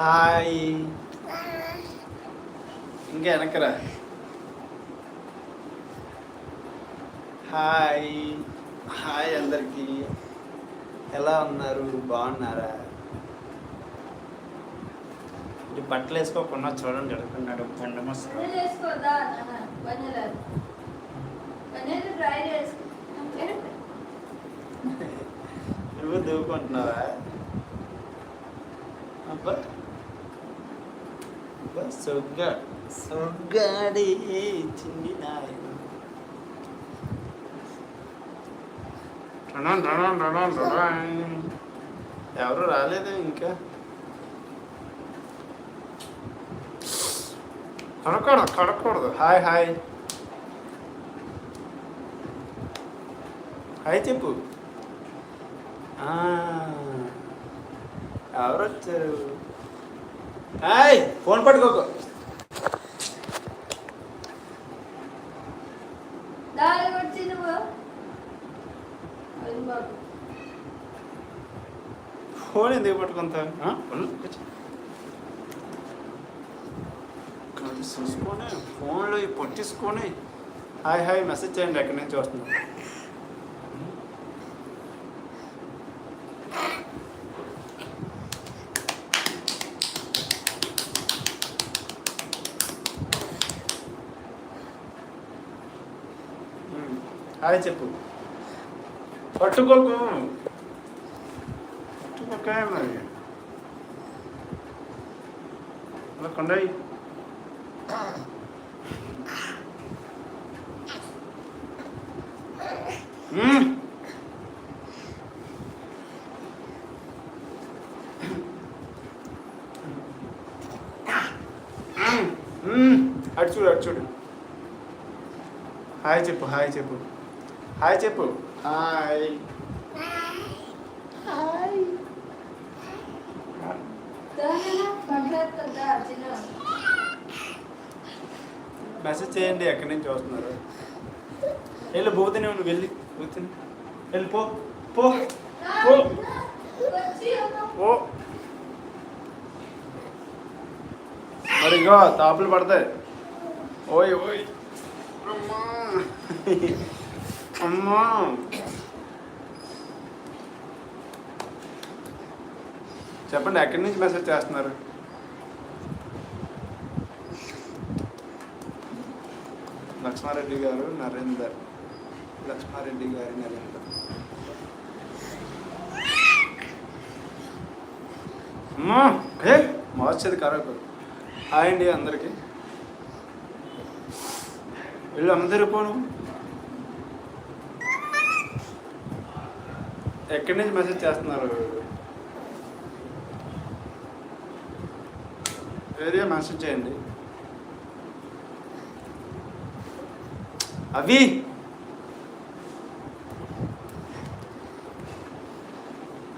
Hi. ఇంకా వెనకరా hi. Hi అందరికీ. ఎలా ఉన్నారు? బాగున్నారా? ఈ బట్టలు వేసుకోకుండా చూడండి జరుగుతున్నాడు పండు మస్తు. నువ్వు దూకుంటున్నావా అబ్బా. సొగ్గాడి చిన్ని నాయన. ఎవరు రాలేదు ఇంకా? కడకూడదు కడకూడదు హాయ్ హాయ్. హాయ్ చెప్పు. ఆ, ఎవరు వచ్చారు హాయ్ ఫోన్ పట్టుకోకు. ఫోన్ ఎందుకు పట్టుకుంటా? చూసుకొని ఫోన్లో పట్టించుకొని హాయ్ హాయ్ మెసేజ్ చేయండి ఎక్కడి నుంచి వస్తుంది హాయ్ చెప్పు పట్టుకోకు పట్టుకోకే మరి అలా కొండయి మ్మ్. మ్మ్. మ్మ్. అటు చూడు అటు చూడు హాయ్ చెప్పు హాయ్ చెప్పు హాయ్ చెప్పు. హాయ్. మెసేజ్ చేయండి ఎక్కడి నుంచి వస్తున్నారు? వెళ్ళి పోతేనే నువ్వు వెళ్ళి పోతేనే వెళ్ళి పో పో పో. ఓ మరి ఇగో తాపులు పడతాయి. ఓయ్ ఓయ్. అమ్మా. అమ్మా. చెప్పండి ఎక్కడి నుంచి మెసేజ్ చేస్తున్నారు? లక్ష్మారెడ్డి గారు నరేందర్. లక్ష్మారెడ్డి గారి నరేందర్. అమ్మా ఏ మార్చేది కరకు. హాయ్ అండి అందరికి. వీళ్ళు అందరు పోను. ఎక్కడి నుంచి మెసేజ్ చేస్తున్నారు? ఏరియా మెసేజ్ చేయండి. అవి!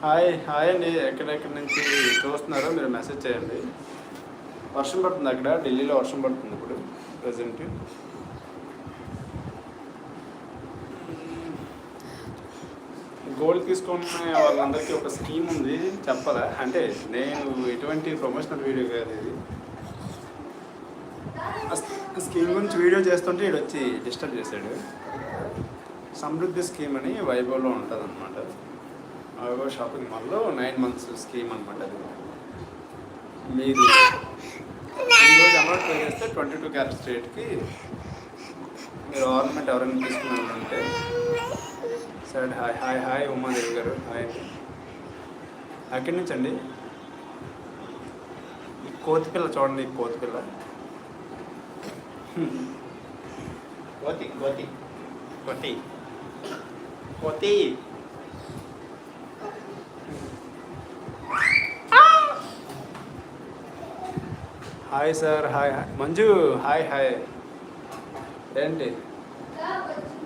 హాయ్ హాయ్ అండి. ఎక్కడెక్కడి నుంచి చూస్తున్నారో మీరు మెసేజ్ చేయండి. వర్షం పడుతుంది అక్కడ ఢిల్లీలో వర్షం పడుతుంది ఇప్పుడు ప్రజెంట్. గోల్డ్ తీసుకున్న వాళ్ళందరికీ ఒక స్కీమ్ ఉంది. చెప్పాలా? అంటే నేను ఎటువంటి ప్రమోషనల్ వీడియో కాదు ఇది. ఆ స్కీమ్ గురించి వీడియో చేస్తుంటే ఇటు వచ్చి డిస్టర్బ్ చేశాడు. సమృద్ధి స్కీమ్ అని వైభవ్లో ఉంటుంది అనమాట వైభవ్ షాపింగ్ మాల్లో నైన్ మంత్స్ స్కీమ్ అనమాట అది. మీరు ఈరోజు అమౌంట్ పే చేస్తే ట్వంటీ టూ క్యారెట్ రేట్కి మీరు ఆర్నమెంట్ ఎవరైనా తీసుకున్నారంటే సరే హాయ్ హాయ్ హాయ్ ఉమాదేవి గారు హాయ్. అండి ఎక్కడి నుంచి అండి? ఈ కోతి పిల్ల చూడండి ఈ కోతి పిల్ల. కోతి కోతి. కోతి. కోతి. Hi sir hi hi. Manju hi hi. ఏంటి దా, వచ్చి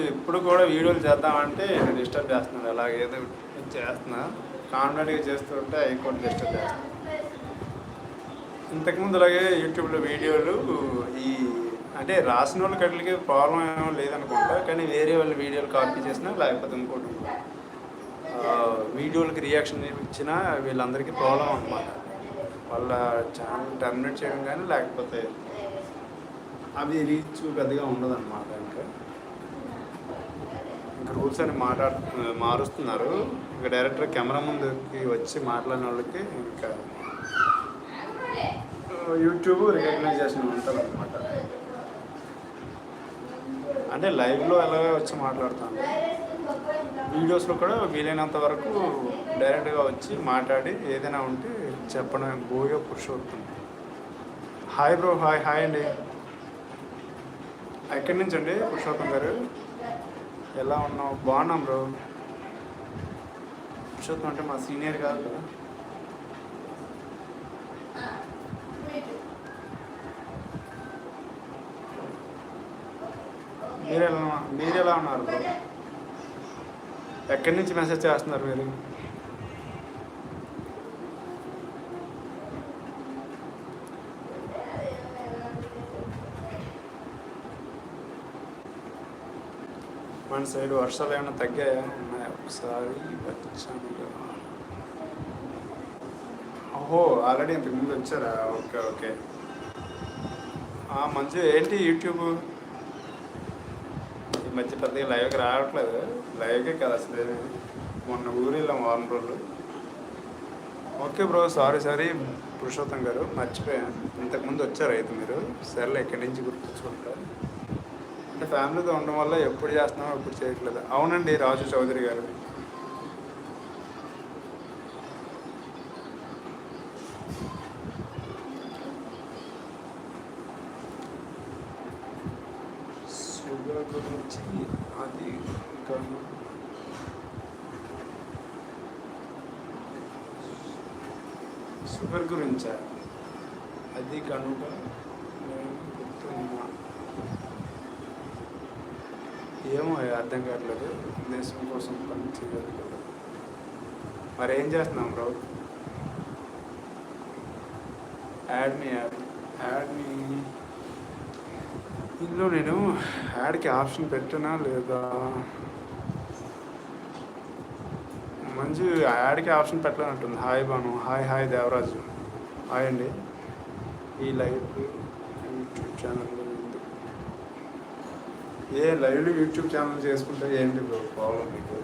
నువ్వు. ఇప్పుడు కూడా వీడియోలు చేద్దామంటే డిస్టర్బ్ చేస్తున్నాను. అలాగే ఏదో చేస్తున్నా. కాన్ఫిడెంట్గా చేస్తుంటే అవి కూడా డిస్టర్బ్ చేస్తాను ఇంతకుముందు అలాగే యూట్యూబ్లో వీడియోలు ఈ అంటే రాసిన వాళ్ళ కట్లకి ప్రాబ్లం ఏమో లేదనుకుంటా కానీ వేరే వాళ్ళ వీడియోలు కాపీ చేసినా లేకపోతే ఇంకోటి వీడియోలకి రియాక్షన్ ఇచ్చినా వీళ్ళందరికీ ప్రాబ్లం అనమాట వాళ్ళ ఛానల్ టర్మినేట్ చేయడం కానీ లేకపోతే అవి రీచ్ పెద్దగా ఉండదు అనమాట రూల్స్ అని మాట్లాడు మారుస్తున్నారు. ఇంకా డైరెక్టర్ కెమెరా ముందుకి వచ్చి మాట్లాడిన వాళ్ళకి ఇంకా యూట్యూబ్ రికగ్నైజేషన్ ఉంటుంది అనమాట అంటే లైవ్లో ఎలాగే వచ్చి మాట్లాడుతాను. వీడియోస్లో కూడా వీలైనంత వరకు డైరెక్ట్గా వచ్చి మాట్లాడి ఏదైనా ఉంటే చెప్పడం Boya Purushottam. Hi bro hi hi అండి. ఎక్కడి నుంచి అండి పురుషోత్తం గారు? ఎలా ఉన్నావు? బాగున్నాం బ్రో. పురుషోత్తం అంటే మా సీనియర్ కాదు కదా. మీరు ఎలా మీరు ఎలా ఉన్నారు బ్రో? ఎక్కడి నుంచి మెసేజ్ చేస్తున్నారు మీరు? మన సైడ్ వర్షాలు ఏమైనా తగ్గాయా? ఉన్నాయా? ఒకసారి వచ్చాను ఓహో ఆల్రెడీ ఇంతకు ముందు వచ్చారా? Okay okay. మంచి ఏంటి యూట్యూబ్? ఈ మధ్య పెద్దగా లైవ్కి రావట్లేదు. లైవ్కే కదా అసలు మొన్న ఊరు వెళ్ళాం వారం రోజులు. Okay bro sorry sorry Purushottam garu. మర్చిపోయాను. ఇంతకుముందు వచ్చారు అయితే మీరు. సరేలే ఎక్కడి నుంచి గుర్తుంచుకుంటారు ఫ్యామిలీతో ఉండడం వల్ల ఎప్పుడు చేస్తున్నామో ఎప్పుడు చేయట్లేదు. అవునండి రాజు చౌదరి గారు. షుగర్ గురించి? అది షుగర్ గురించా అది కనుక నేను గుర్తున్నా ఏమో అర్థం కావట్లేదు. దేశం కోసం పని చేయాలి మరి ఏం చేస్తున్నాం bro? Add me add. Add me. ఇందులో నేను యాడ్కి ఆప్షన్ పెట్టనా లేదా? మంచి యాడ్కి option పెట్టాలంటుంది hi Banu hi hi Devaraju. Hi అండి. ఈ లైవ్ యూట్యూబ్ ఛానల్ ఏ లైవ్లో యూట్యూబ్ ఛానల్ చేసుకుంటే ఏంటి బ్రో ప్రాబ్లం మీకు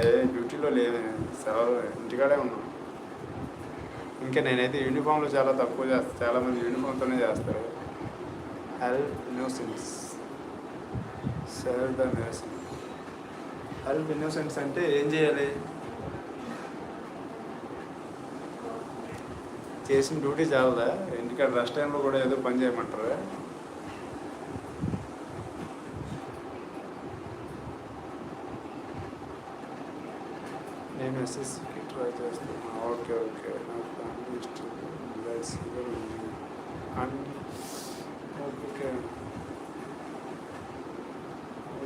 ఏ డ్యూటీలో లేదే సెలవు ఇంటికాడే ఉన్నాం. ఇంకా నేనైతే యూనిఫామ్లో చాలా తక్కువ చేస్తాను చాలామంది యూనిఫామ్తోనే చేస్తారు. Help nuisance sell the medicine help innocence అంటే ఏం చేయాలి? చేసిన డ్యూటీ చాలదా? ఇంటికాడ రెస్ట్ టైంలో కూడా ఏదో పని చేయమంటారా నేను ఎస్ఎస్సికి ట్రై చేస్తున్నా ఓకే ఓకే నా ఫ్యామిలీ హిస్టరీ అన్ని okay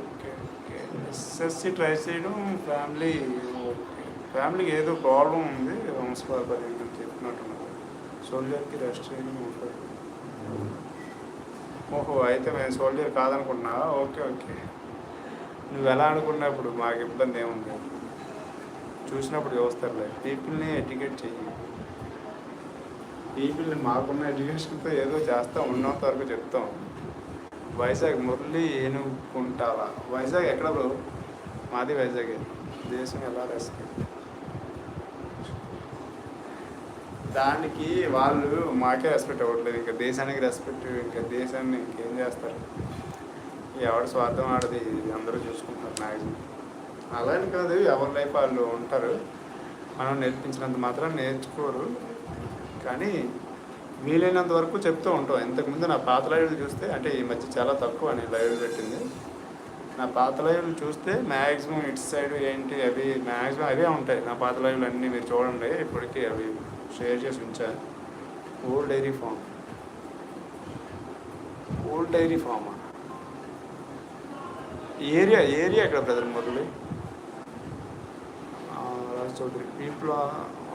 okay okay SSC try చేయడం ఫ్యామిలీ ఓకే ఫ్యామిలీకి ఏదో ప్రాబ్లం ఉంది. వంశపారపర్యం అని చెప్పినట్టున్నారు. సోల్జర్కి రెస్ట్ ట్రైనింగ్ ఉంటుంది ఓహో అయితే మేము సోల్జర్ కాదనుకున్నా ఓకే ఓకే. నువ్వు ఎలా అనుకున్నప్పుడు మాకు ఇబ్బంది ఏముంది? చూసినప్పుడు చూస్తారులే. పీపుల్ని ఎడ్యుకేట్ చెయ్యి. పీపుల్ని మాకున్న ఎడ్యుకేషన్తో ఏదో చేస్తాం ఉన్నంత వరకు చెప్తాం. వైజాగ్ మురళి ఏనుకుంటావా వైజాగ్ ఎక్కడ బ్రో? మాది వైజాగ్. దేశం ఎలా రెస్పెక్ట్ దానికి వాళ్ళు మాకే రెస్పెక్ట్ అవ్వట్లేదు. ఇంకా దేశానికి రెస్పెక్ట్ ఇంకా దేశాన్ని ఇంకేం చేస్తారు? ఎవరి స్వార్థం ఆడది? అందరూ చూసుకుంటారు మ్యాక్సిమం. అలా కాదు ఎవరి లైఫ్ వాళ్ళు ఉంటారు. మనం నేర్పించినంత మాత్రం నేర్చుకోరు. కానీ వీలైనంత వరకు చెప్తూ ఉంటాం. ఇంతకుముందు నా పాత లైవ్లు చూస్తే అంటే ఈ మధ్య చాలా తక్కువ అని లైవ్ పెట్టింది. నా పాత లైవ్లు చూస్తే మ్యాక్సిమం ఇటు సైడ్ ఏంటి అవి మ్యాక్సిమం అవే ఉంటాయి. నా పాత లైవ్లు అన్నీ మీరు చూడండి. ఇప్పటికీ అవి షేర్ చేసి ఉంచాను old dairy farm old dairy Fama area area ఎక్కడ బ్రదర్ మురళి? ఆ, Chowdary people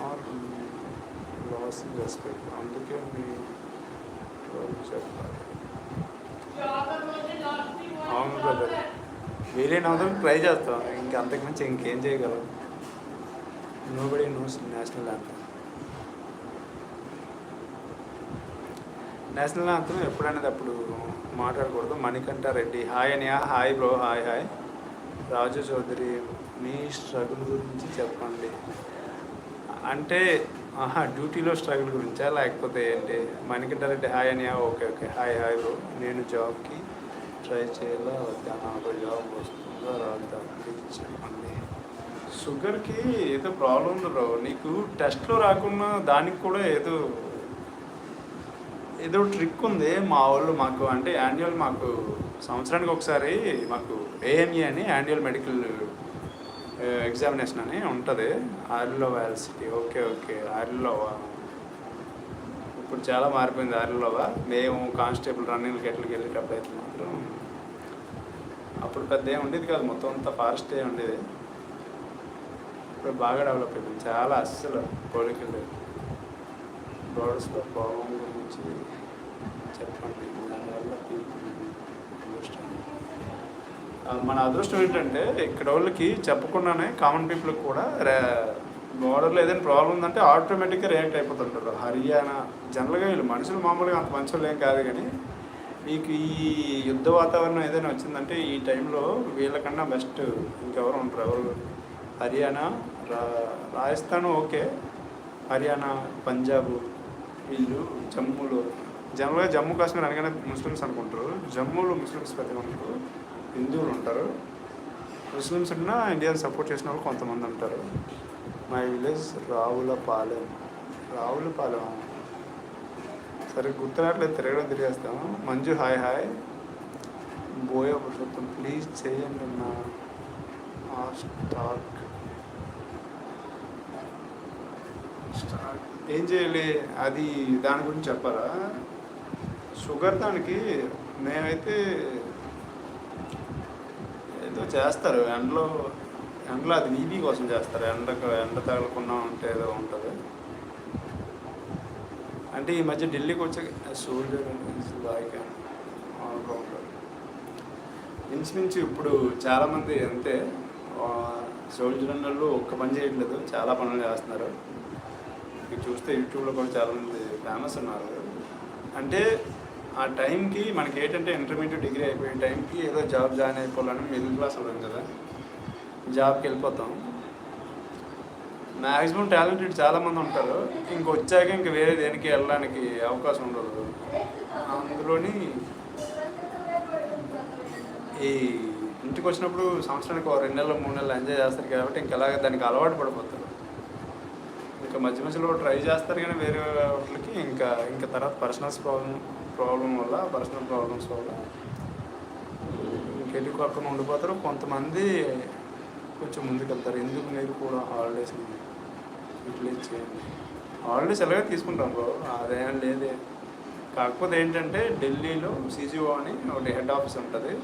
are loss respect అందుకే మీ చెప్పాలి అవును బ్రదర్ వీలైన అవసరం ట్రై చేస్తాం ఇంకా అంతకుమించి ఇంకేం చేయగలం? Nobody knows national anthem national anthem ఎప్పుడనేది అప్పుడు మాట్లాడకూడదు. Manikanta Reddy. Hi Aniya. Hi bro hi hi Raju Chowdary మీ స్ట్రగుల్ గురించి చెప్పండి. అంటే ఆహా డ్యూటీలో స్ట్రగుల్ గురించా? లేకపోతే ఏంటి? మనకి డైరెక్ట్ హాయ్ అని okay okay hi hi bro. నేను జాబ్కి ట్రై చేయాలా? వద్దా? నాకు జాబ్ వస్తుందా? రాదా? ప్లీజ్ చెప్పండి. షుగర్కి ఏదో ప్రాబ్లం ఉంది బ్రో. నీకు టెస్ట్లో రాకున్నా దానికి కూడా ఏదో ఏదో ట్రిక్ ఉంది. మా వాళ్ళు మాకు అంటే యాన్యువల్ మాకు సంవత్సరానికి ఒకసారి మాకు ఏఎంఈ అని యాన్యువల్ మెడికల్ ఎగ్జామినేషన్ అని ఉంటుంది. ఆర్లో వ్యాల్సిటీ ఓకే ఓకే. ఆర్లోవా ఇప్పుడు చాలా మారిపోయింది ఆరిలోవా మేము కానిస్టేబుల్ రన్నింగ్ ఎట్లకి వెళ్ళేటప్పుడు అయితే మాత్రం అప్పుడు పెద్ద ఏం ఉండేది కాదు. మొత్తం అంతా ఫారెస్టే ఉండేది. ఇప్పుడు బాగా డెవలప్ అయిపోయింది. చాలా అస్సలు పోలికలు బోర్డర్స్లో ప్రాబ్లం గురించి చెప్పండి. మన అదృష్టం ఏంటంటే ఇక్కడ వాళ్ళకి చెప్పకుండానే కామన్ పీపుల్కి కూడా బోర్డర్లో ఏదైనా ప్రాబ్లం ఉందంటే ఆటోమేటిక్గా రియాక్ట్ అయిపోతుంటారు. హర్యానా జనరల్గా వీళ్ళు మనుషులు మామూలుగా అంత మంచి వాళ్ళు ఏం కాదు కానీ మీకు ఈ యుద్ధ వాతావరణం ఏదైనా వచ్చిందంటే ఈ టైంలో వీళ్ళకన్నా బెస్ట్ ఇంకెవరు ఉంటారు? ఎవరు? హర్యానా రా రాజస్థాన్ ఓకే. హర్యానా పంజాబ్ వీళ్ళు జమ్మూలో జనరల్గా జమ్మూ కాశ్మీర్ అనగానే ముస్లిమ్స్ అనుకుంటారు. జమ్మూలో ముస్లిమ్స్ ప్రతి ఉంటారు హిందువులు ఉంటారు. ముస్లిమ్స్ ఉన్నా ఇండియాని సపోర్ట్ చేసిన వాళ్ళు కొంతమంది ఉంటారు. My village Ravulapalem. రావులపాలెం. సరే గుర్తురాట్లేదు తిరగడం తిరిగేస్తాము Manju hi hi. Boya Purushottam please చేయండి నా స్టాక్ స్టాక్ ఏం చేయాలి? అది దాని గురించి చెప్పాలా? షుగర్ దానికి మేమైతే ఏదో చేస్తారు. ఎండలో ఎండలో అది నీబీ కోసం చేస్తారు. ఎండకు ఎండ తగలకుండా ఉంటే ఏదో ఉంటుంది. అంటే ఈ మధ్య ఢిల్లీకి వచ్చే సూర్యుడు బాగా ఇంచుమించు ఇప్పుడు చాలామంది అంతే సోల్జర్ అన్నోళ్ళు ఒక్క పని చేయట్లేదు. చాలా పనులు చేస్తున్నారు. ఇక చూస్తే యూట్యూబ్లో కూడా చాలామంది ఫేమస్ ఉన్నారు. అంటే ఆ టైంకి మనకి ఏంటంటే ఇంటర్మీడియట్ డిగ్రీ అయిపోయే టైంకి ఏదో జాబ్ జాయిన్ అయిపోవాలని మిడిల్ క్లాస్ ఉంటాం కదా. జాబ్కి వెళ్ళిపోతాం. మ్యాక్సిమం టాలెంటెడ్ చాలామంది ఉంటారు. ఇంక వచ్చాక ఇంక వేరే దేనికి వెళ్ళడానికి అవకాశం ఉండదు. అందులోని ఈ ఇంటికి వచ్చినప్పుడు సంవత్సరానికి ఒక రెండు నెలలు మూడు నెలలు ఎంజాయ్ చేస్తారు కాబట్టి ఇంకెలాగ దానికి అలవాటు పడిపోతారు. ఇంకా మధ్య మధ్యలో ట్రై చేస్తారు కానీ వేరే వాటికి ఇంకా ఇంకా తర్వాత పర్సనల్స్ ప్రాబ్లం ప్రాబ్లం వల్ల పర్సనల్ ప్రాబ్లమ్స్ వల్ల ఇంకెళ్ళి కాకుండా ఉండిపోతారు. కొంతమంది కొంచెం ముందుకెళ్తారు. ఎందుకు మీరు కూడా హాలిడేస్ యూటిలైజ్ చేయండి? హాలిడేస్ ఎలాగో తీసుకుంటాం బ్రో అదేం లేదే. కాకపోతే ఏంటంటే ఢిల్లీలో సీజీఓ అని ఒకటి హెడ్ ఆఫీస్ ఉంటుంది.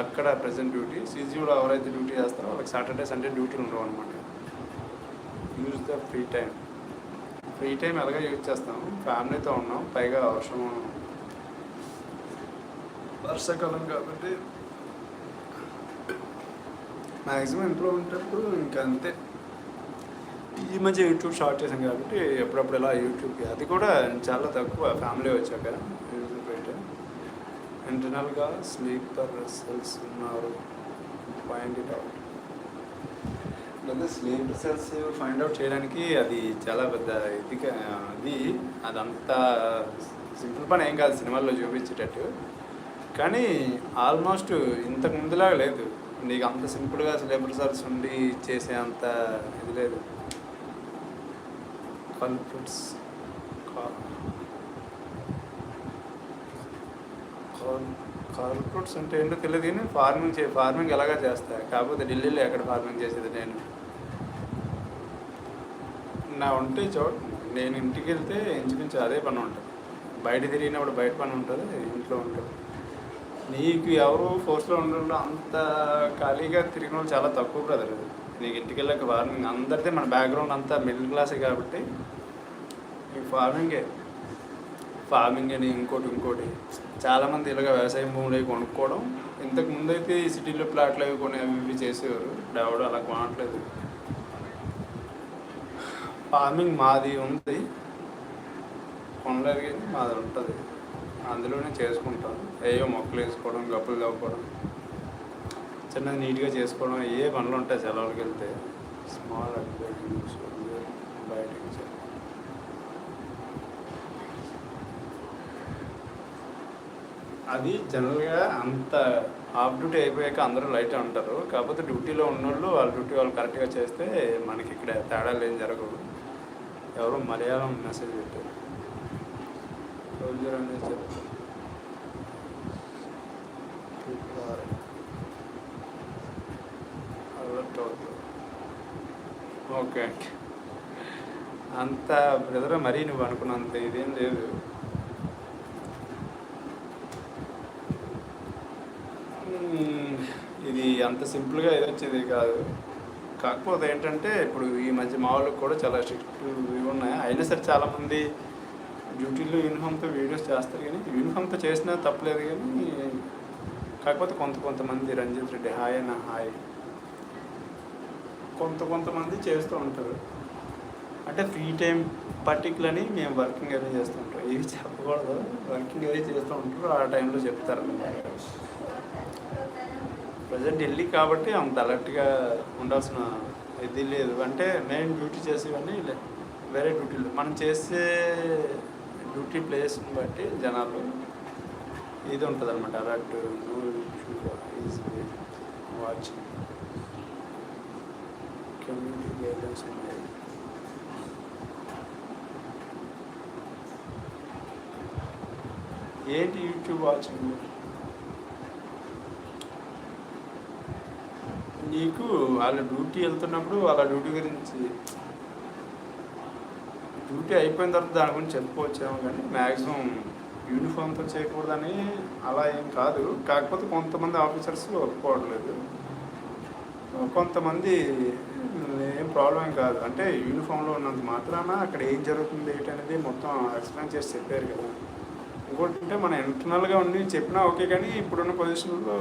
అక్కడ ప్రజెంట్ డ్యూటీ సీజీఓలో ఎవరైతే డ్యూటీ చేస్తారో వాళ్ళకి సాటర్డే సండే డ్యూటీలు ఉండవు అనమాట use the free time free time ఎలాగో యూజ్ చేస్తాం? ఫ్యామిలీతో ఉన్నాం. పైగా వర్షం వర్షాకాలం కాబట్టి మ్యాక్సిమం ఇంట్లో ఉంటప్పుడు ఇంకా అంతే. ఈ మధ్య యూట్యూబ్ స్టార్ట్ చేశాం కాబట్టి ఎప్పుడప్పుడు ఇలా యూట్యూబ్కి అది కూడా చాలా తక్కువ. ఫ్యామిలీ వచ్చాక యూట్యూబ్ పెట్టా. ఇంటర్నల్గా స్లీపర్ సెల్స్ ఉన్నారు. Find it out. లేదా స్లీపర్ సెల్స్ ఫైండ్ అవుట్ చేయడానికి అది చాలా పెద్ద ఇది అది అదంతా సింపుల్ పని ఏం కాదు సినిమాల్లో చూపించేటట్టు. కానీ ఆల్మోస్ట్ ఇంతకు ముందులాగా లేదు. నీకు అంత సింపుల్గా సిలబస్ సార్స్ ఉండి చేసే అంత ఇది లేదు. కాన్ఫిడెన్స్ కార్పొరేట్స్ అంటే ఏంటో తెలియదు కానీ ఫార్మింగ్ చే ఫార్మింగ్ ఎలాగా చేస్తా. కాకపోతే ఢిల్లీలో ఎక్కడ ఫార్మింగ్ చేసేది నేను? నా ఉంటే చోట. నేను ఇంటికి వెళ్తే ఇంచుమించు అదే పని ఉంటుంది. బయట తిరిగినప్పుడు బయట పని ఉంటుంది ఇంట్లో ఉంటుంది. నీకు ఎవరు ఫోర్స్లో ఉండడంలో అంత ఖాళీగా తిరిగిన వాళ్ళు చాలా తక్కువ బ్రదర్ నీకు ఇంటికి వెళ్ళాక ఫార్మింగ్ అందరిదే మన బ్యాక్గ్రౌండ్ అంతా మిడిల్ క్లాసే కాబట్టి నీకు ఫార్మింగే ఫార్మింగ్ అని ఇంకోటి ఇంకోటి. చాలామంది ఇలాగ వ్యవసాయం భూములు అవి కొనుక్కోవడం. ఇంతకు ముందు అయితే ఈ సిటీలో ప్లాట్లు అవి కొని అవి ఇవి చేసేవారు. ఇప్పుడు ఎవడు అలా కొనట్లేదు. ఫార్మింగ్ మాది ఉంది. కొనలేదు కానీ మాది ఉంటుంది. అందులోనే చేసుకుంటాను. ఏయో మొక్కలు వేసుకోవడం గప్పులు తవ్వుకోవడం చిన్నది నీట్గా చేసుకోవడం ఏ పనులు ఉంటాయి సెలవులకి వెళ్తే స్మాల్ బయటకి అది జనరల్గా అంత ఆఫ్ డ్యూటీ అయిపోయాక అందరూ లైట్ ఉంటారు. కాకపోతే డ్యూటీలో ఉన్నోళ్ళు వాళ్ళ డ్యూటీ వాళ్ళు కరెక్ట్గా చేస్తే మనకి ఇక్కడ తేడాలు ఏం జరగవు. ఎవరో మలయాళం మెసేజ్ పెట్టారు. రోజు అనేది చెప్తారు అలర్ట్ అవుతుంది ఓకే. అంత బ్రదర్ మరీ నువ్వు అనుకున్నంత ఇదేం లేదు. ఇది అంత సింపుల్గా ఇది వచ్చేది కాదు. కాకపోతే ఏంటంటే ఇప్పుడు ఈ మధ్య మా వాళ్ళకి కూడా చాలా స్ట్రిక్ట్ ఇవి ఉన్నాయి. అయినా సరే చాలామంది డ్యూటీలో యూనిఫామ్తో వీడియోస్ చేస్తారు కానీ యూనిఫామ్తో చేసినా తప్పలేదు కానీ కాకపోతే కొంత కొంతమంది రంజిత్ రెడ్డి హాయ్ అన్న హాయ్. కొంత కొంతమంది చేస్తూ ఉంటారు. అంటే ఫ్రీ టైం పర్టికులర్ అని మేము వర్కింగ్ అదే చేస్తూ ఉంటాం. ఏవి చెప్పకూడదు. వర్కింగ్ అదే చేస్తూ ఉంటారు. ఆ టైంలో చెప్తారు ప్రజెంట్ ఢిల్లీ కాబట్టి అంత అలర్ట్గా ఉండాల్సిన ఇది లేదు. అంటే మెయిన్ డ్యూటీ చేసేవన్నీ వేరే డ్యూటీలు. మనం చేసే డ్యూటీ ప్లేస్ని బట్టి జనాలు ఇది ఉంటుంది అనమాట అలర్ట్ వాచింగ్ కమ్యూనిటీ గైడ్లైన్స్ ఉన్నాయి ఏంటి యూట్యూబ్ వాచింగ్ నీకు వాళ్ళ డ్యూటీ వెళ్తున్నప్పుడు వాళ్ళ డ్యూటీ గురించి డ్యూటీ అయిపోయిన తర్వాత దాని గురించి చెప్పుకోవచ్చేమో కానీ మ్యాక్సిమం యూనిఫామ్తో చేయకూడదని అలా ఏం కాదు. కాకపోతే కొంతమంది ఆఫీసర్స్ ఒప్పుకోవట్లేదు. కొంతమంది ప్రాబ్లం ఏం కాదు. అంటే యూనిఫామ్లో ఉన్నంత మాత్రాన అక్కడ ఏం జరుగుతుంది ఏంటి అనేది మొత్తం ఎక్స్ప్లెయిన్ చేసి చెప్పారు కదా. ఇంకోటి అంటే మన ఇంటర్నల్గా ఉండి చెప్పినా ఓకే కానీ ఇప్పుడున్న పొజిషన్లో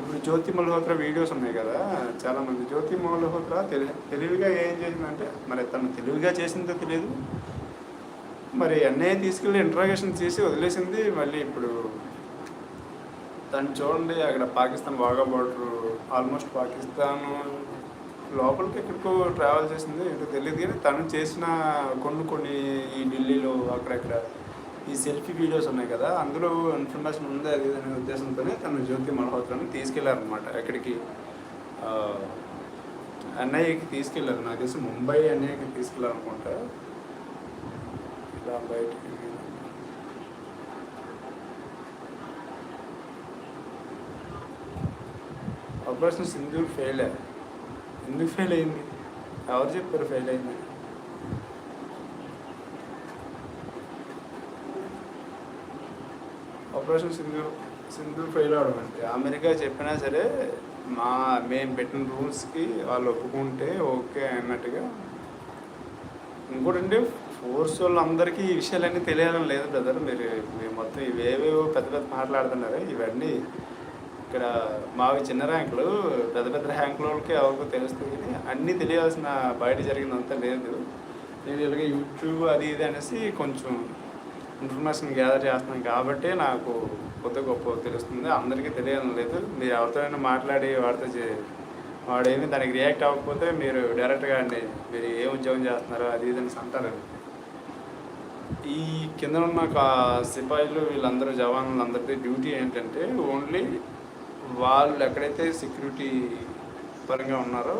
ఇప్పుడు జ్యోతి మల్హోత్రా వీడియోస్ ఉన్నాయి కదా. చాలామంది జ్యోతి మల్హోత్రా తెలి తెలివిగా ఏం చేసిందంటే మరి తను తెలివిగా చేసిందో తెలియదు మరి అన్నయ్య తీసుకెళ్ళి ఇంట్రాగేషన్ చేసి వదిలేసింది. మళ్ళీ ఇప్పుడు తను చూడండి అక్కడ పాకిస్తాన్ బాగా బార్డర్ ఆల్మోస్ట్ పాకిస్తాన్ లోపలికి ఎక్కడికో ట్రావెల్ చేసింది ఏంటో తెలియదు కానీ తను చేసిన కొన్ని కొన్ని ఈ ఢిల్లీలో అక్కడక్కడ ఈ సెల్ఫీ వీడియోస్ ఉన్నాయి కదా అందులో ఇన్ఫర్మేషన్ ఉంది అది అనే ఉద్దేశంతోనే తను జ్యోతి మల్హోత్రాని తీసుకెళ్ళారనమాట ఎక్కడికి. అన్నయ్యకి తీసుకెళ్ళారు నాకు తెలిసి ముంబై అన్నయ్యకి తీసుకెళ్ళారనుకుంటా ఇలా బయటికి ఆపరేషన్ సింధు ఫెయిల్ ఎందుకు ఫెయిల్ అయింది? ఎవరు చెప్పారు ఫెయిల్ అయింది? ఆపరేషన్ సింధు సింధు ఫెయిల్ అవడం అంటే? అమెరికా చెప్పినా సరే మా మేము పెట్టిన రూల్స్కి వాళ్ళు ఒప్పుకుంటే ఓకే అన్నట్టుగా. ఇంకోటంటే ఫోర్స్ వాళ్ళందరికీ ఈ విషయాలన్నీ తెలియాలని లేదు బ్రదర్ మీరు మీరు మొత్తం ఇవేవేవో పెద్ద పెద్ద మాట్లాడుతున్నారు ఇవన్నీ ఇక్కడ మావి చిన్న ర్యాంకులు పెద్ద పెద్ద ర్యాంకుల వాళ్ళకి ఎవరికి తెలుస్తుంది అన్నీ తెలియాల్సిన బయట జరిగిందంతా లేదు. నేను ఇలాగ యూట్యూబ్ అది ఇది అనేసి కొంచెం ఇన్ఫర్మేషన్ గ్యాదర్ చేస్తున్నాను కాబట్టి నాకు కొత్త గొప్ప తెలుస్తుంది. అందరికీ తెలియడం లేదు. మీరు ఎవరితోనైనా మాట్లాడి వాడితో చే- వాడేమి దానికి రియాక్ట్ అవ్వకపోతే మీరు డైరెక్ట్గా అండి మీరు ఏం ఉద్యోగం చేస్తున్నారో అది ఇది అనేసి అంటారు. ఈ కింద ఉన్న సిపాయిలు వీళ్ళందరూ జవాన్లు డ్యూటీ ఏంటంటే ఓన్లీ వాళ్ళు ఎక్కడైతే సెక్యూరిటీ పరంగా ఉన్నారో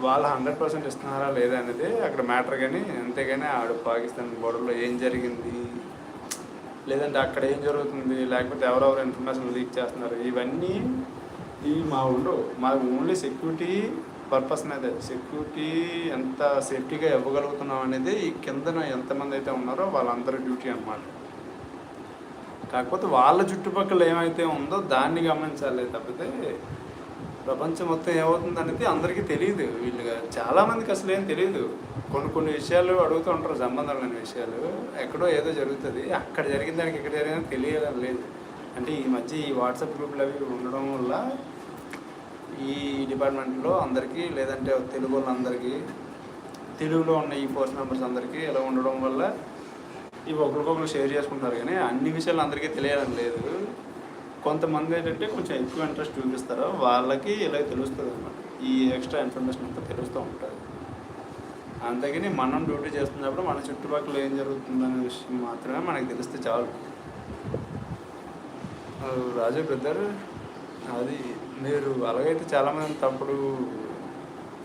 వాళ్ళు హండ్రెడ్ పర్సెంట్ ఇస్తున్నారా లేదా అనేది అక్కడ మ్యాటర్ కానీ అంతేగాని ఆడు పాకిస్తాన్ బోర్డర్లో ఏం జరిగింది లేదంటే అక్కడ ఏం జరుగుతుంది లేకపోతే ఎవరెవరు ఇన్ఫర్మేషన్ లీక్ చేస్తున్నారు ఇవన్నీ ఇవి మా ఉండవు మా ఓన్లీ సెక్యూరిటీ పర్పస్ మీద. సెక్యూరిటీ ఎంత సేఫ్టీగా ఇవ్వగలుగుతున్నాం అనేది ఈ కిందన ఎంతమంది అయితే ఉన్నారో వాళ్ళందరి డ్యూటీ అనమాట కాకపోతే వాళ్ళ చుట్టుపక్కల ఏమైతే ఉందో దాన్ని గమనించాలి తప్పితే ప్రపంచం మొత్తం ఏమవుతుంది అనేది అందరికీ తెలియదు వీళ్ళు చాలామందికి అసలు ఏం తెలియదు. కొన్ని కొన్ని విషయాలు అడుగుతూ ఉంటారు సంబంధం లేని విషయాలు. ఎక్కడో ఏదో జరుగుతుంది. అక్కడ జరిగిన దానికి ఇక్కడ జరిగిన తెలియడం లేదు. అంటే ఈ మధ్య ఈ వాట్సాప్ గ్రూపులు అవి ఉండడం వల్ల ఈ డిపార్ట్మెంట్లో అందరికీ లేదంటే తెలుగు వాళ్ళందరికీ తెలుగులో ఉన్న ఈ ఫోర్స్ మెంబర్స్ అందరికీ ఇలా ఉండడం వల్ల ఇవి ఒకరికొకరు షేర్ చేసుకుంటారు కానీ అన్ని విషయాలు అందరికీ తెలియడం లేదు. కొంతమంది ఏంటంటే కొంచెం ఎక్కువ ఇంట్రెస్ట్ చూపిస్తారో. వాళ్ళకి ఇలా తెలుస్తుంది అనమాట ఈ ఎక్స్ట్రా ఇన్ఫర్మేషన్ అంతా తెలుస్తూ ఉంటుంది. అంతేగాని మనం డ్యూటీ చేస్తున్నప్పుడు మన చుట్టుపక్కల ఏం జరుగుతుందనే విషయం మాత్రమే మనకి తెలిస్తే చాలు. రాజు బ్రదర్ అది మీరు అలాగైతే చాలామంది తప్పుడు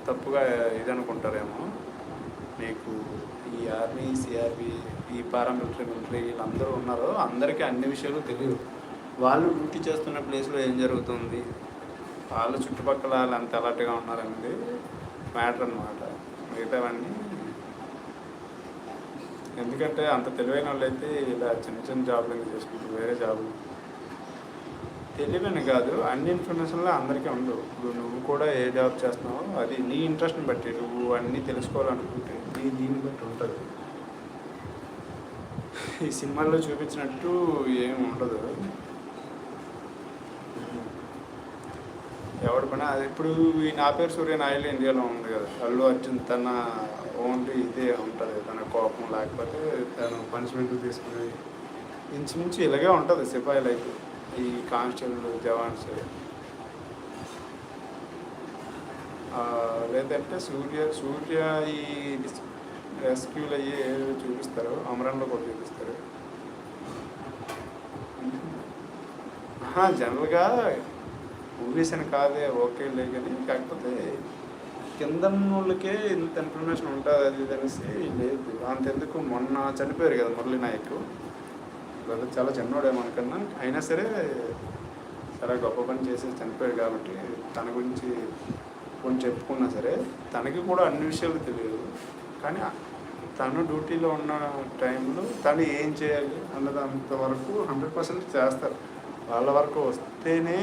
తప్పుగా ఇది అనుకుంటారేమో. మీకు ఈ ఆర్మీ సిఆర్బి ఈ పారామిలిటరీ మిలిటరీ వీళ్ళందరూ ఉన్నారో అందరికీ అన్ని విషయాలు తెలియదు వాళ్ళు డ్యూటీ చేస్తున్న ప్లేస్లో ఏం జరుగుతుంది? వాళ్ళ చుట్టుపక్కల వాళ్ళు అంత అలర్ట్గా ఉన్నారనేది మ్యాటర్ అనమాట మిగతావన్నీ ఎందుకంటే అంత తెలివైన వాళ్ళైతే ఇలా చిన్న చిన్న జాబ్లు ఎందుకు చేసుకుంటారు? వేరే జాబులు. తెలివని కాదు అన్ని ఇన్ఫర్మేషన్లో అందరికీ ఉండవు. ఇప్పుడు నువ్వు కూడా ఏ జాబ్ చేస్తున్నావో అది నీ ఇంట్రెస్ట్ని బట్టి నువ్వు అన్నీ తెలుసుకోవాలనుకుంటే నీ దీన్ని బట్టి ఉంటుంది. ఈ సినిమాల్లో చూపించినట్టు ఏం ఉండదు. ఎవడి పని? అది ఇప్పుడు ఈ నా పేరు సూర్య నాయలు ఇండియాలో ఉంది కదా. అల్లు అర్జున్ తన ఓన్లీ ఇదే ఉంటుంది. తన కోపం లేకపోతే తను పనిష్మెంట్ తీసుకుని ఇంచుమించు ఇలాగే ఉంటుంది సిపాయి లైఫ్. ఈ కానిస్టేబుల్ జవాన్స్ లేదంటే సూర్య సూర్య ఈ రెస్క్యూలు అయ్యి ఏవి చూపిస్తారు. అమరంలో కూడా చూపిస్తారు. జనరల్గా మూవీస్ అని కాదే ఓకే లే కానీ కాకపోతే కింద వాళ్ళకే ఇంత ఇన్ఫర్మేషన్ ఉంటుంది అది తెలిసి అనేసి లేదు. అంతెందుకు? మొన్న చనిపోయారు కదా మురళి నాయక్. వాళ్ళు చాలా చిన్నోడే మనకన్నా. అయినా సరే చాలా గొప్ప పని చేసి చనిపోయాడు కాబట్టి తన గురించి కొన్ని చెప్పుకున్నా సరే తనకి కూడా అన్ని విషయాలు తెలియదు. కానీ తను డ్యూటీలో ఉన్న టైంలో తను ఏం చేయాలి అన్నది అంతవరకు హండ్రెడ్ పర్సెంట్ చేస్తారు. వాళ్ళ వరకు వస్తేనే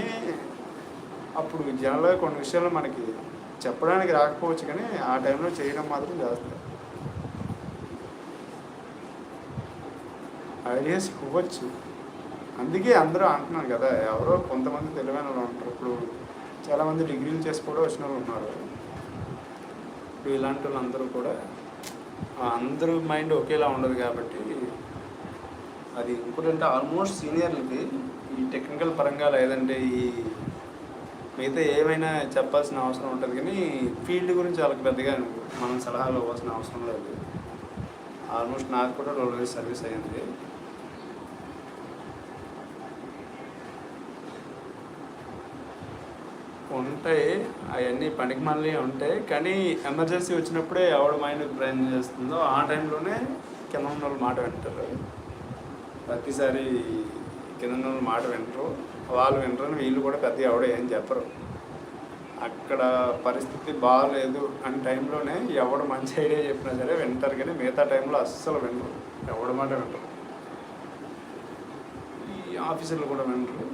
అప్పుడు జనరల్గా కొన్ని విషయాలు మనకి చెప్పడానికి రాకపోవచ్చు కానీ ఆ టైంలో చేయడం మాత్రం చేస్తారు. ఐడియాస్ ఇవ్వచ్చు. అందుకే అందరూ అంటున్నారు కదా ఎవరో కొంతమంది తెలివైన వాళ్ళు ఉంటారు. ఇప్పుడు చాలామంది డిగ్రీలు చేసి కూడా వచ్చిన వాళ్ళు ఉన్నారు. ఇప్పుడు ఇలాంటి వాళ్ళందరూ కూడా అందరూ మైండ్ ఒకేలా ఉండదు కాబట్టి అది ఇంకోటంటే ఆల్మోస్ట్ సీనియర్లకి ఈ టెక్నికల్ పరంగా లేదంటే ఈ మిగతా ఏమైనా చెప్పాల్సిన అవసరం ఉంటుంది కానీ ఫీల్డ్ గురించి వాళ్ళకి పెద్దగా మనం సలహాలు ఇవ్వాల్సిన అవసరం లేదు. ఆల్మోస్ట్ నాకు కూడా రోడ్ సర్వీస్ అయింది ఉంటాయి. అవన్నీ పనికి మళ్ళీ ఉంటాయి. కానీ ఎమర్జెన్సీ వచ్చినప్పుడే ఎవడ మైండ్ ప్రయత్నం చేస్తుందో ఆ టైంలోనే కింద ఉన్న వాళ్ళు మాట వింటారు. ప్రతిసారి కింద ఉన్న వాళ్ళు మాట వింటారు. వాళ్ళు వింటారని వీళ్ళు కూడా పెద్ద ఎవడ ఏం చెప్పరు. అక్కడ పరిస్థితి బాగాలేదు అనే టైంలోనే ఎవడు మంచి ఐడియా చెప్పినా సరే వింటారు కానీ మిగతా టైంలో అస్సలు వినరు. ఎవడ మాట వింటారు. ఈ ఆఫీసర్లు కూడా వినరు.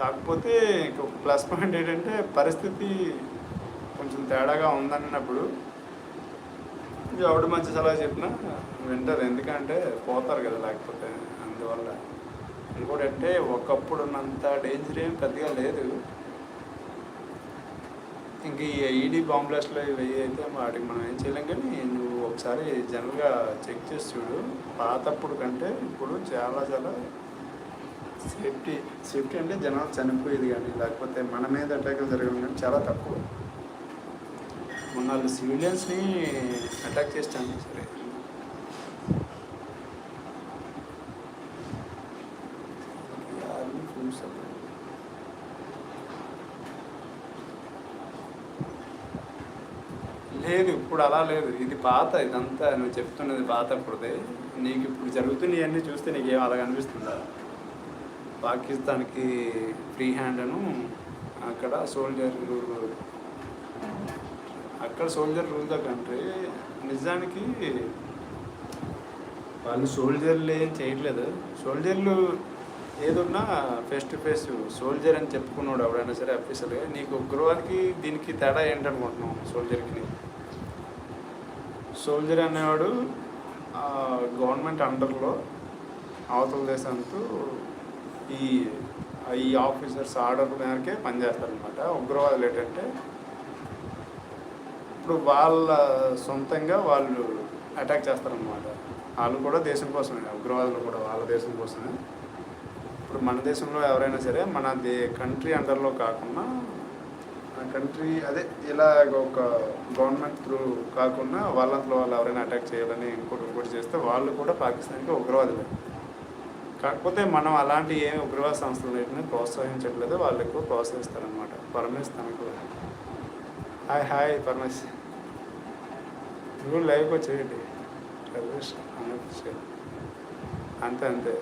కాకపోతే ఇంకొక ప్లస్ పాయింట్ ఏంటంటే పరిస్థితి కొంచెం తేడాగా ఉందన్నప్పుడు ఎవడు మంచి సలహా చెప్పినా వింటారు ఎందుకంటే పోతారు కదా లేకపోతే అందువల్ల. ఇంకోటి అంటే ఒకప్పుడు ఉన్నంత డేంజర్ ఏం పెద్దగా లేదు. ఇంక ఈ ఐడి బాంబ్ ఇవి అయితే వాటికి మనం ఏం చేయలేం కానీ నువ్వు ఒకసారి జనరల్గా చెక్ చేసి చూడు. పాతప్పుడు కంటే ఇప్పుడు చాలా చాలా సేఫ్టీ సేఫ్టీ అంటే జనాలు చనిపోయేది కానీ లేకపోతే మన మీద అటాక్లు జరగడం కానీ చాలా తక్కువ. మొన్న వాళ్ళు సివిలియన్స్ని అటాక్ చేస్తాను సరే. లేదు ఇప్పుడు అలా లేదు. ఇది పాత ఇదంతా నువ్వు చెప్తున్నది పాత ఇప్పుడుదే. నీకు ఇప్పుడు జరుగుతున్నవన్నీ చూస్తే నీకేం అలాగ అనిపిస్తుందా పాకిస్తాన్కి ఫ్రీ హ్యాండ్ అను అక్కడ సోల్జర్ అక్కడ సోల్జర్ రూల్ ద కంట్రీ. నిజానికి వాళ్ళు సోల్జర్లు ఏం చేయట్లేదు. సోల్జర్లు ఏదున్నా ఫేస్ టు ఫేస్ సోల్జర్ అని చెప్పుకున్నాడు ఎవడైనా సరే అఫీసర్గా నీకు ఉగ్రవాదికి దీనికి తేడా ఏంటనుకుంటున్నావు సోల్జర్కి? సోల్జర్ అనేవాడు గవర్నమెంట్ అండర్లో అవతల దేశంతో ఈ ఈ ఆఫీసర్స్ ఆర్డర్ మేరకే పనిచేస్తారనమాట ఉగ్రవాదులు ఏంటంటే ఇప్పుడు వాళ్ళ సొంతంగా వాళ్ళు అటాక్ చేస్తారనమాట వాళ్ళు కూడా దేశం కోసమే ఉగ్రవాదులు కూడా వాళ్ళ దేశం కోసమే. ఇప్పుడు మన దేశంలో ఎవరైనా సరే మన దే కంట్రీ అండర్లో కాకుండా మన కంట్రీ అదే ఇలా ఒక గవర్నమెంట్ త్రూ కాకుండా వాళ్ళంతలో వాళ్ళు ఎవరైనా అటాక్ చేయాలని ఇంకోటి ఇంకోటి చేస్తే వాళ్ళు కూడా పాకిస్తాన్కి ఉగ్రవాదులే. కాకపోతే మనం అలాంటి ఏ ఉగ్రవాద సంస్థలని ప్రోత్సహించట్లేదు. వాళ్ళు ఎక్కువ ప్రోత్సహిస్తారనమాట పరమేశ్ తనకు హాయ్ హాయ్ పరమేశ్. నువ్వు లైవ్కి వచ్చేయండి. టెర్రరిస్ట్ అన్అఫిషియల్ అంతే అంతే.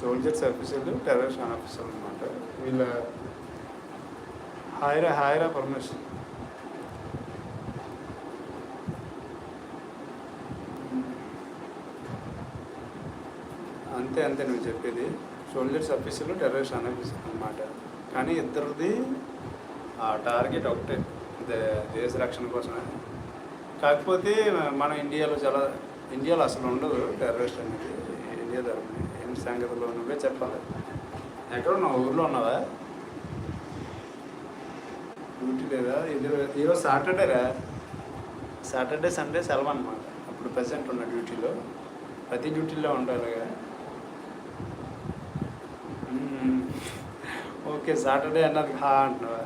సోల్జర్స్ అఫీషియల్ టెర్రరిస్ట్ అన్అఫిషియల్ అనమాట వీళ్ళ హాయ్రా హాయ్రా పరమేశ్వర్ అంతే అంతే నువ్వు చెప్పేది. సోల్జర్స్ ఆఫీసర్లు టెర్రరిస్ట్ అనిపిస్తుంది అనమాట కానీ ఇద్దరిది ఆ టార్గెట్ ఒకటే. దే- దేశ రక్షణ కోసమే. కాకపోతే మన ఇండియాలో చాలా ఇండియాలో అసలు ఉండదు టెర్రరిస్ట్ అనేది. ఇండియా ధర్మం ఎన్ని సంగతిలో నువ్వే చెప్పాలి. ఎక్కడ ఉన్నావు ఊర్లో ఉన్నావా? డ్యూటీ లేదా? ఇది ఈరోజు సాటర్డేరా సాటర్డే సండే సెలవు అనమాట అప్పుడు ప్రజెంట్ ఉన్న డ్యూటీలో. ప్రతి డ్యూటీలో ఉండాలిగా మ్మ్. ఓకే సాటర్డే అన్నది హా అంటున్నావా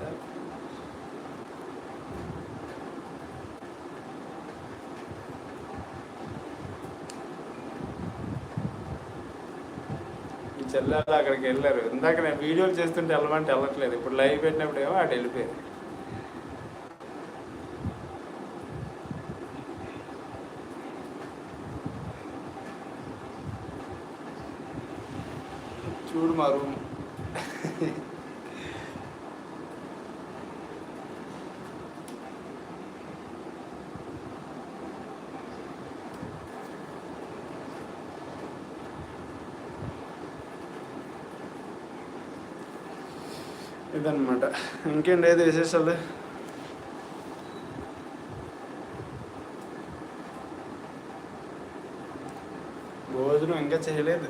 ఈ చెల్లెళ్ళు అక్కడికి వెళ్ళారు. ఇందాక నేను వీడియోలు చేస్తుంటే వెళ్ళమంటే వెళ్ళట్లేదు. ఇప్పుడు లైవ్ పెట్టినప్పుడు ఏమో అటు వెళ్ళిపోయారు. చూడు మా రూమ్. ఇదన్నమాట ఇంకేంటి ఏది విశేషాలు? భోజనం ఇంకా చేయలేదు.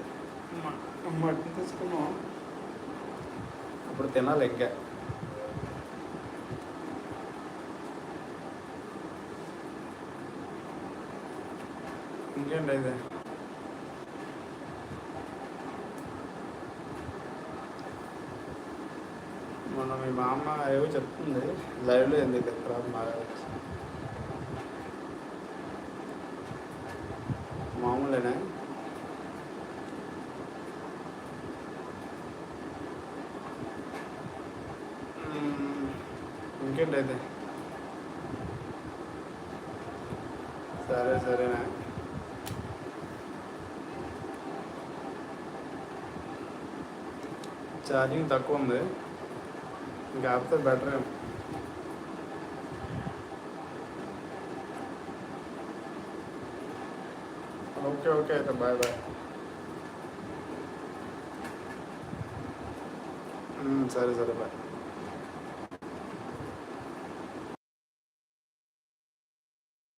మటన్ తీసుకున్నాం ఇప్పుడు తినాలి ఇంకా. ఇంకేంటి అయితే మొన్న మీ మామ ఏవో చెప్తుంది లైవ్లో ఎందుకు తర్వాత బాగా మామూలేనా? ఇంకేంటైతే? ఇంకేంటి అయితే సరే సరేనా? ఛార్జింగ్ తక్కువ ఉంది. ఇంకా ఆపితే బెటర్ ఏమో ఓకే ఓకే అయితే బాయ్ బాయ్ సరే సరే బాయ్